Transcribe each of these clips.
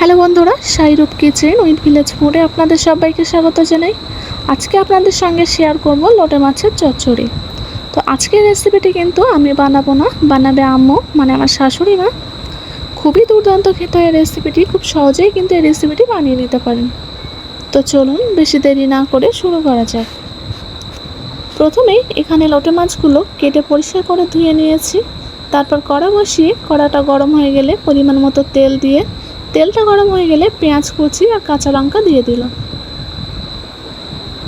Hello বন্ধুরা সাইরূপ kitchen with village ফুডে আপনাদের সবাইকে স্বাগত জানাই। আজকে আপনাদের সঙ্গে শেয়ার করব লোটে মাছের চচ্চড়ি। তো আজকের রেসিপিটি কিন্তু আমি বানাবো না, বানাবে আম্মু মানে আমার শাশুড়ি মা। খুবই দুর্দান্ত খেতে হয় রেসিপিটি খুব সহজেই কিন্তু এই রেসিপিটি বানিয়ে নিতে পারেন। তো চলুন, বেশি দেরি না করে শুরু করা যাক। প্রথমেই এখানে লোটে মাছগুলো কেটে পরিষ্কার করে ধুয়ে নিয়েছি। তারপর কড়া বসিয়ে কড়াটা গরম হয়ে গেলে পরিমাণ মতো তেল দিয়ে তেলটা গরম হয়ে গেলে পেঁয়াজ কুচি আর কাঁচা লঙ্কা দিয়ে দিল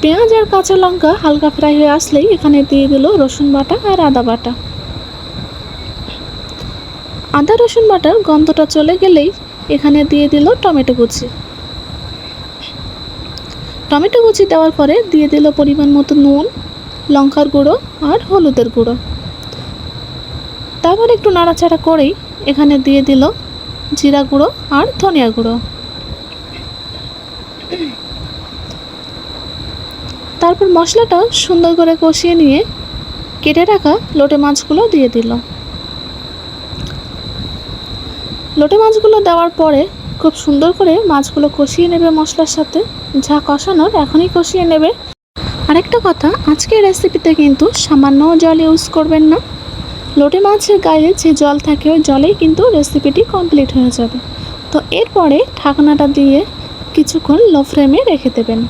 পেঁয়াজ আর কাঁচা লঙ্কা হালকা ফ্রাই হয়ে আসলেই এখানে দিয়ে দিল রসুন বাটা আর আদা বাটা। আদা রসুন বাটার গন্ধটা চলে গেলেই এখানে দিয়ে দিল টমেটো কুচি। টমেটো কুচি দেওয়ার পরে দিয়ে দিল পরিমাণ মতো নুন, লঙ্কার গুঁড়ো আর হলুদের গুঁড়ো। তারপর একটু নাড়াচাড়া করেই এখানে দিয়ে দিল জিরা গুঁড়ো আর ধনিয়া গুঁড়ো। তারপর মশলাটা সুন্দর করে কষিয়ে নিয়ে কেটে রাখা লোটে মাছগুলো দিয়ে দিল। লোটে মাছগুলো দেওয়ার পরে খুব সুন্দর করে মাছগুলো কষিয়ে নেবে মশলার সাথে। যা কষানোর এখনই কষিয়ে নেবে। আরেকটা কথা, আজকের রেসিপিতে কিন্তু সামান্য জল ইউজ করবেন না। লোটে মাছের গায়ে যে জল থাকে ওই জলেই কিন্তু রেসিপিটি কমপ্লিট হয়ে যাবে। তো এরপরে ঢাকনাটা দিয়ে কিছুক্ষণ লো ফ্লেমে রেখে দেবেন।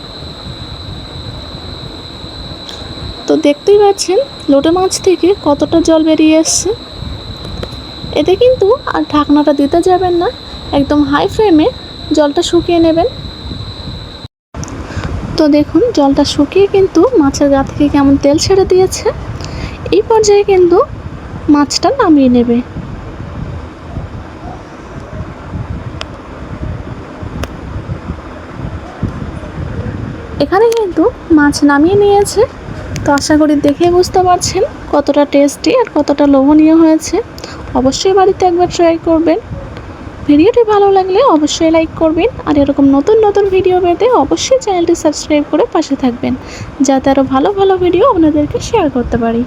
তো দেখতেই পাচ্ছেন লোটে মাছ থেকে কতটা জল বেরিয়ে এসছে এতে কিন্তু আর ঢাকনাটা দিতে যাবেন না, একদম হাই ফ্লেমে জলটা শুকিয়ে নেবেন। তো দেখুন জলটা শুকিয়ে কিন্তু মাছের গা থেকে কেমন তেল ছেড়ে দিয়েছে। এই পর্যায়ে কিন্তু মাছটা নামিয়ে নেবে। এখানে কিন্তু মাছ নামিয়ে নিয়েছে। তো আশা করি দেখে বুঝতে পারছেন কতটা টেস্টি আর কতটা লোভনীয় হয়েছে। অবশ্যই বাড়িতে একবার ট্রাই করবেন। ভিডিওটি ভালো লাগলে অবশ্যই লাইক করবেন আর এরকম নতুন নতুন ভিডিও পেতে অবশ্যই চ্যানেলটি সাবস্ক্রাইব করে পাশে থাকবেন। যাতে আরও ভালো ভালো ভিডিও আপনাদেরকে শেয়ার করতে পারি।